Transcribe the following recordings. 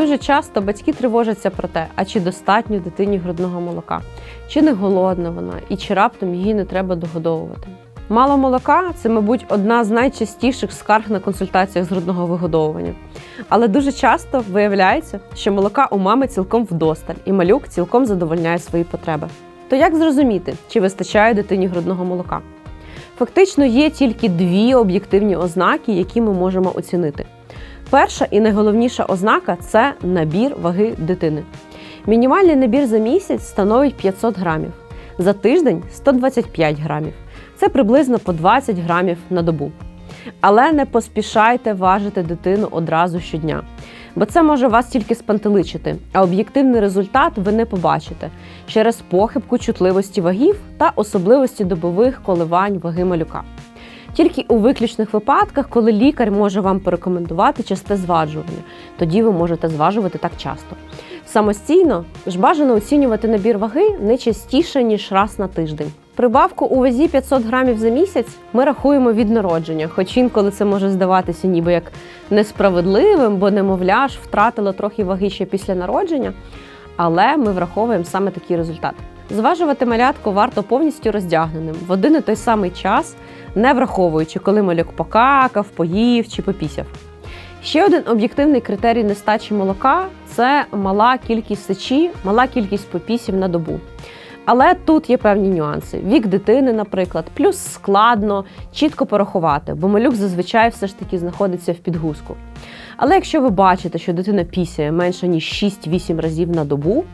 Дуже часто батьки тривожаться про те, а чи достатньо дитині грудного молока, чи не голодна вона, і чи раптом її не треба догодовувати. Мало молока це, мабуть, одна з найчастіших скарг на консультаціях з грудного вигодовування. Але дуже часто виявляється, що молока у мами цілком вдосталь, і малюк цілком задовольняє свої потреби. То як зрозуміти, чи вистачає дитині грудного молока? Фактично є тільки дві об'єктивні ознаки, які ми можемо оцінити. Перша і найголовніша ознака це набір ваги дитини. Мінімальний набір за місяць становить 500 грамів, за тиждень 125 грамів. Це приблизно по 20 грамів на добу. Але не поспішайте важити дитину одразу щодня, бо це може вас тільки спантеличити, а об'єктивний результат ви не побачите через похибку чутливості вагів та особливості добових коливань ваги малюка. Тільки у виключних випадках, коли лікар може вам порекомендувати часте зважування, тоді ви можете зважувати так часто. Самостійно ж бажано оцінювати набір ваги не частіше, ніж раз на тиждень. Прибавку у вазі 500 грамів за місяць ми рахуємо від народження, хоч інколи це може здаватися ніби як несправедливим, бо немовля ж втратила трохи ваги ще після народження. Але ми враховуємо саме такий результат. Зважувати малятку варто повністю роздягненим в один і той самий час, не враховуючи, коли малюк покакав, поїв чи попісяв. Ще один об'єктивний критерій нестачі молока це мала кількість сечі, мала кількість попісів на добу. Але тут є певні нюанси. Вік дитини, наприклад, плюс складно чітко порахувати, бо малюк зазвичай все ж таки знаходиться в підгузку. Але якщо ви бачите, що дитина пісяє менше ніж 6-8 разів на добу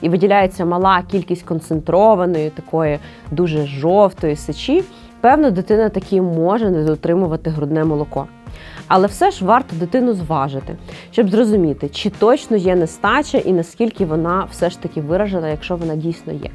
і виділяється мала кількість концентрованої, такої дуже жовтої сечі, певно, дитина таки може не дотримувати грудне молоко. Але все ж варто дитину зважити, щоб зрозуміти, чи точно є нестача і наскільки вона все ж таки виражена, якщо вона дійсно є.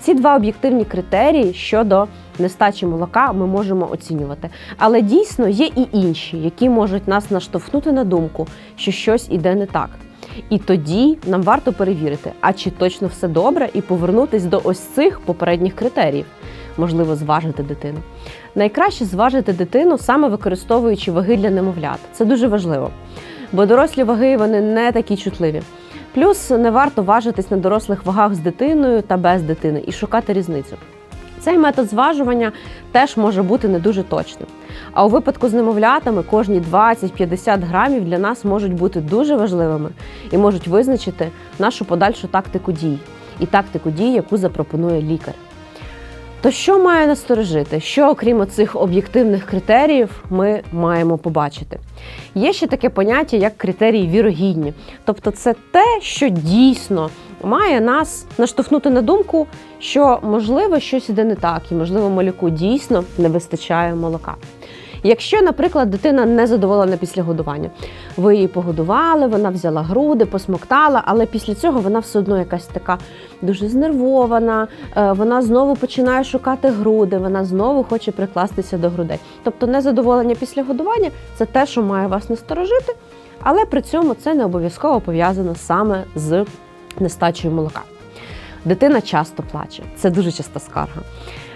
Ці два об'єктивні критерії щодо нестачі молока ми можемо оцінювати. Але дійсно є і інші, які можуть нас наштовхнути на думку, що щось іде не так. І тоді нам варто перевірити, а чи точно все добре, і повернутись до ось цих попередніх критеріїв. Можливо, зважити дитину. Найкраще зважити дитину саме використовуючи ваги для немовлят. Це дуже важливо, бо дорослі ваги вони не такі чутливі. Плюс не варто важитись на дорослих вагах з дитиною та без дитини і шукати різницю. Цей метод зважування теж може бути не дуже точним. А у випадку з немовлятами кожні 20-50 грамів для нас можуть бути дуже важливими і можуть визначити нашу подальшу тактику дій і тактику дій, яку запропонує лікар. То що має насторожити? Що, окрім цих об'єктивних критеріїв, ми маємо побачити? Є ще таке поняття, як критерії вірогідні. Тобто, це те, що дійсно має нас наштовхнути на думку, що можливо щось іде не так, і можливо малюку дійсно не вистачає молока. Якщо, наприклад, дитина не задоволена після годування, ви її погодували, вона взяла груди, посмоктала, але після цього вона все одно якась така дуже знервована, е, вона знову починає шукати груди, вона знову хоче прикластися до грудей. Тобто незадоволення після годування це те, що має вас насторожити, але при цьому це не обов'язково пов'язано саме з нестачею молока. Дитина часто плаче, це дуже часта скарга.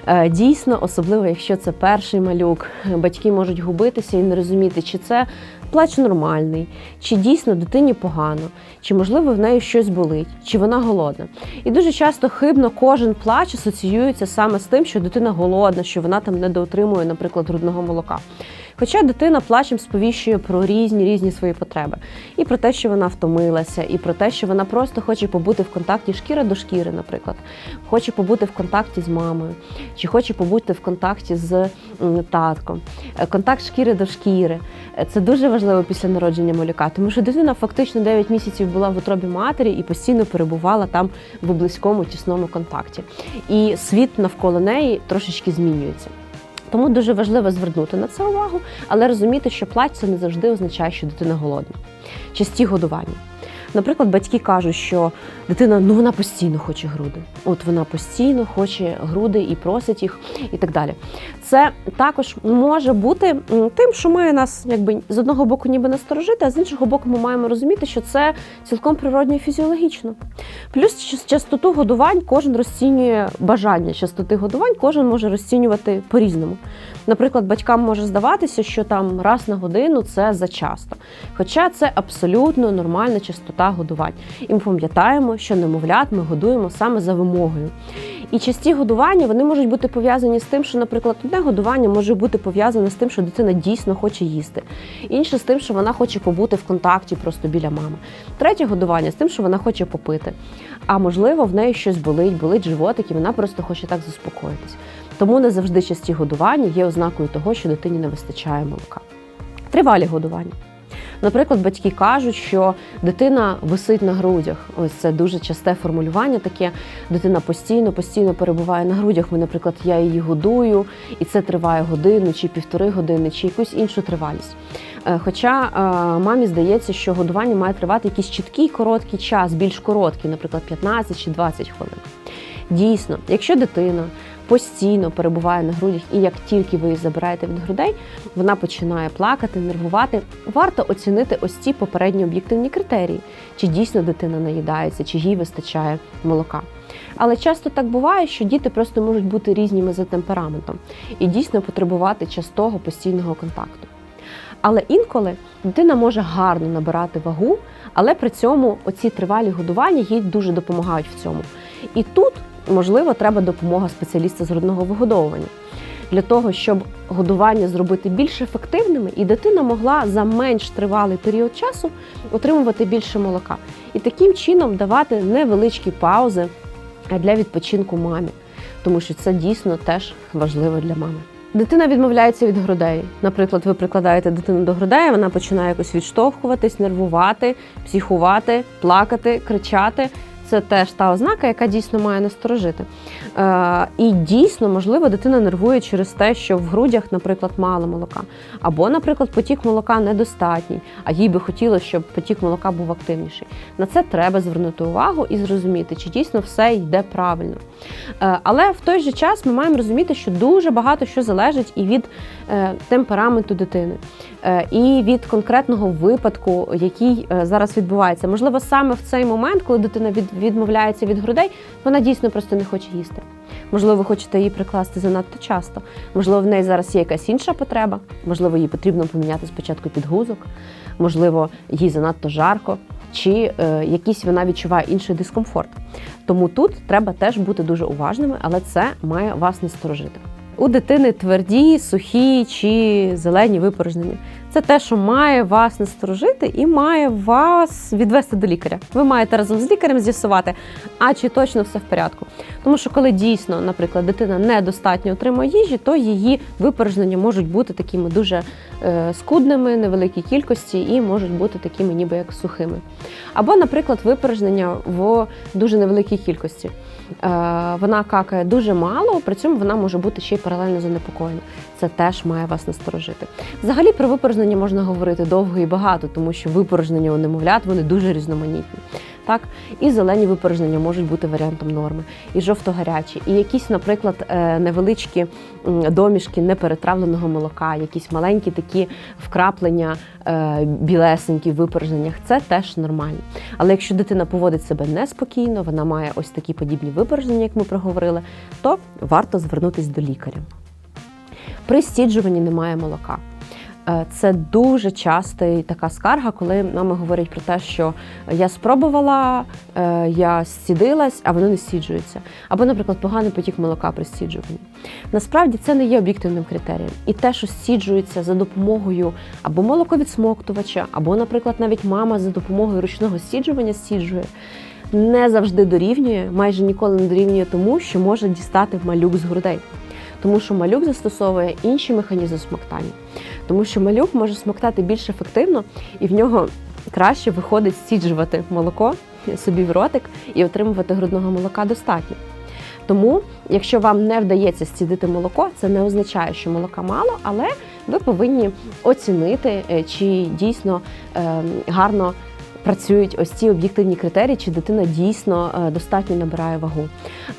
Е, Дійсно, особливо якщо це перший малюк, батьки можуть губитися і не розуміти, чи це плач нормальний, чи дійсно дитині погано, чи можливо в неї щось болить, чи вона голодна. І дуже часто хибно кожен плач асоціюється саме з тим, що дитина голодна, що вона там недоотримує, наприклад, грудного молока. Хоча дитина плачем сповіщує про різні різні свої потреби, і про те, що вона втомилася, і про те, що вона просто хоче побути в контакті шкіра до шкіри, наприклад, хоче побути в контакті з мамою, чи хоче побути в контакті з татком. Е, Контакт шкіри до шкіри Е, це дуже важливо після народження малюка, тому що дитина фактично 9 місяців була в утробі матері і постійно перебувала там в близькому тісному контакті. І світ навколо неї трошечки змінюється. Тому дуже важливо звернути на це увагу, але розуміти, що плач це не завжди означає, що дитина голодна. Часті годування. Наприклад, батьки кажуть, що дитина ну вона постійно хоче груди. От вона постійно хоче груди і просить їх, і так далі. Це також може бути тим, що має нас якби з одного боку ніби насторожити, а з іншого боку, ми маємо розуміти, що це цілком природньо і фізіологічно. Плюс частоту годувань кожен розцінює бажання частоти годувань, кожен може розцінювати по-різному. Наприклад, батькам може здаватися, що там раз на годину це зачасто. Хоча це абсолютно нормальна частота годувань. І ми пам'ятаємо, що немовлят ми годуємо саме за вимогою. І часті годування вони можуть бути пов'язані з тим, що, наприклад, одне годування може бути пов'язане з тим, що дитина дійсно хоче їсти, інше з тим, що вона хоче побути в контакті просто біля мами. Третє годування з тим, що вона хоче попити. А можливо, в неї щось болить, болить животик, і вона просто хоче так заспокоїтись. Тому не завжди часті годування є ознакою того, що дитині не вистачає молока. Тривалі годування. Наприклад, батьки кажуть, що дитина висить на грудях. Ось це дуже часте формулювання. Таке дитина постійно, постійно перебуває на грудях. Ми, наприклад, я її годую, і це триває годину чи півтори години, чи якусь іншу тривалість. Е, Хоча е, мамі здається, що годування має тривати якийсь чіткий короткий час, більш короткий, наприклад, 15 чи 20 хвилин. Дійсно, якщо дитина постійно перебуває на грудях, і як тільки ви її забираєте від грудей, вона починає плакати, нервувати. Варто оцінити ось ці попередні об'єктивні критерії, чи дійсно дитина наїдається, чи їй вистачає молока. Але часто так буває, що діти просто можуть бути різніми за темпераментом і дійсно потребувати частого постійного контакту. Але інколи дитина може гарно набирати вагу, але при цьому оці тривалі годування їй дуже допомагають в цьому. І тут, можливо, треба допомога спеціаліста з грудного вигодовування для того, щоб годування зробити більш ефективними, і дитина могла за менш тривалий період часу отримувати більше молока. І таким чином давати невеличкі паузи для відпочинку мамі, тому що це дійсно теж важливо для мами. Дитина відмовляється від грудей. Наприклад, ви прикладаєте дитину до грудей, вона починає якось відштовхуватись, нервувати, психувати, плакати, кричати. Це теж та ознака, яка дійсно має насторожити. Е, і дійсно, можливо, дитина нервує через те, що в грудях, наприклад, мало молока. Або, наприклад, потік молока недостатній, а їй би хотілося, щоб потік молока був активніший. На це треба звернути увагу і зрозуміти, чи дійсно все йде правильно. Е, але в той же час ми маємо розуміти, що дуже багато що залежить і від е, темпераменту дитини, е, і від конкретного випадку, який зараз відбувається. Можливо, саме в цей момент, коли дитина відмовляється від грудей, вона дійсно просто не хоче їсти. Можливо, ви хочете її прикласти занадто часто. Можливо, в неї зараз є якась інша потреба. Можливо, їй потрібно поміняти спочатку підгузок, можливо, їй занадто жарко, чи е, якийсь вона відчуває інший дискомфорт. Тому тут треба теж бути дуже уважними, але це має вас насторожити. У дитини тверді, сухі чи зелені випорожнення. Це те, що має вас насторожити і має вас відвести до лікаря. Ви маєте разом з лікарем з'ясувати, а чи точно все в порядку. Тому що коли дійсно, наприклад, дитина недостатньо отримує їжі, то її випорожнення можуть бути такими дуже е, скудними, невеликій кількості і можуть бути такими, ніби як сухими. Або, наприклад, випорожнення в дуже невеликій кількості. Е, вона какає дуже мало, при цьому вона може бути ще й паралельно занепокоєна. Це теж має вас насторожити. Взагалі про випорожнення можна говорити довго і багато, тому що випорожнення у немовлят вони дуже різноманітні. Так, і зелені випорожнення можуть бути варіантом норми, і жовто-гарячі, і якісь, наприклад, е, невеличкі домішки неперетравленого молока, якісь маленькі такі вкраплення е, білесенькі в випорожненнях. Це теж нормально. Але якщо дитина поводить себе неспокійно, вона має ось такі подібні випорожнення, як ми проговорили, то варто звернутися до лікаря. При стіджуванні немає молока. Е, Це дуже часто така скарга, коли мами говорять про те, що я спробувала, е, я стідилась, а воно не стіджується. Або, наприклад, поганий потік молока при стіджуванні. Насправді це не є об'єктивним критерієм. І те, що стіджується за допомогою або молоковідсмоктувача, або, наприклад, навіть мама за допомогою ручного стіджування стіджує. Не завжди дорівнює, майже ніколи не дорівнює тому, що може дістати малюк з грудей. Тому що малюк застосовує інші механізми смоктання. Тому що малюк може смоктати більш ефективно, і в нього краще виходить стіджувати молоко собі в ротик і отримувати грудного молока достатньо. Тому, якщо вам не вдається стідити молоко, це не означає, що молока мало, але ви повинні оцінити, е, чи дійсно е, гарно працюють ось ці об'єктивні критерії, чи дитина дійсно е, достатньо набирає вагу.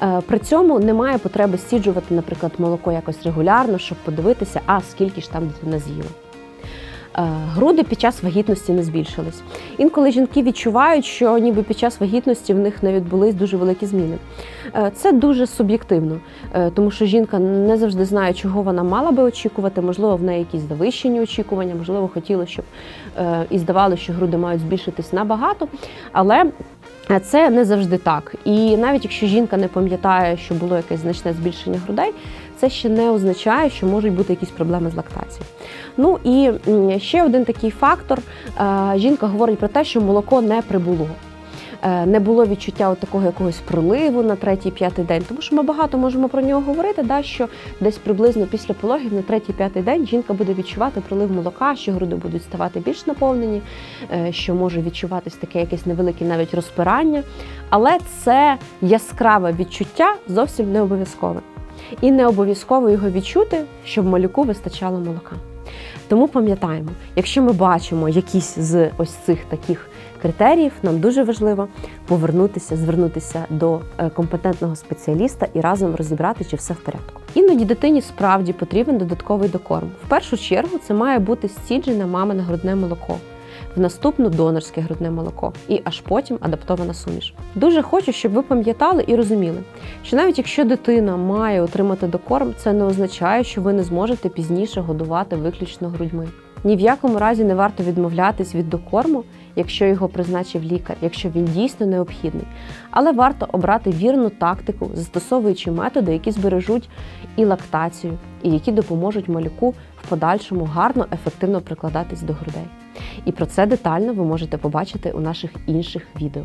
Е, При цьому немає потреби стіджувати, наприклад, молоко якось регулярно, щоб подивитися, а скільки ж там дитина з'їла. Е, Груди під час вагітності не збільшились. Інколи жінки відчувають, що ніби під час вагітності в них не відбулись дуже великі зміни. Е, Це дуже суб'єктивно, е, тому що жінка не завжди знає, чого вона мала би очікувати. Можливо, в неї якісь завищені очікування, можливо, хотіла, щоб і здавалося, що груди мають збільшитись набагато, але це не завжди так. І навіть якщо жінка не пам'ятає, що було якесь значне збільшення грудей, це ще не означає, що можуть бути якісь проблеми з лактацією. Ну і ще один такий фактор: Е, жінка говорить про те, що молоко не прибуло. Е, Не було відчуття от такого якогось проливу на третій-п'ятий день, тому що ми багато можемо про нього говорити, да, що десь приблизно після пологів на третій-п'ятий день жінка буде відчувати прилив молока, що груди будуть ставати більш наповнені, е, що може відчуватись таке якесь невелике навіть розпирання. Але це яскраве відчуття зовсім не обов'язкове. І не обов'язково його відчути, щоб малюку вистачало молока. Тому пам'ятаємо, якщо ми бачимо якісь з ось цих таких критеріїв, нам дуже важливо повернутися, звернутися до е, компетентного спеціаліста і разом розібрати, чи все в порядку. Іноді дитині справді потрібен додатковий докорм. В першу чергу це має бути стіджене мамине грудне молоко. В наступну донорське грудне молоко і аж потім адаптована суміш. Дуже хочу, щоб ви пам'ятали і розуміли, що навіть якщо дитина має отримати докорм, це не означає, що ви не зможете пізніше годувати виключно грудьми. Ні в якому разі не варто відмовлятись від докорму, якщо його призначив лікар, якщо він дійсно необхідний. Але варто обрати вірну тактику, застосовуючи методи, які збережуть і лактацію, і які допоможуть малюку в подальшому гарно, ефективно прикладатись до грудей. І про це детально ви можете побачити у наших інших відео.